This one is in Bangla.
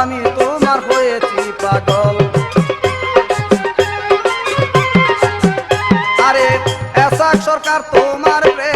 আমি তোমার হয়েছি পাগল। আরে এসাক সরকার তোমার প্রেমে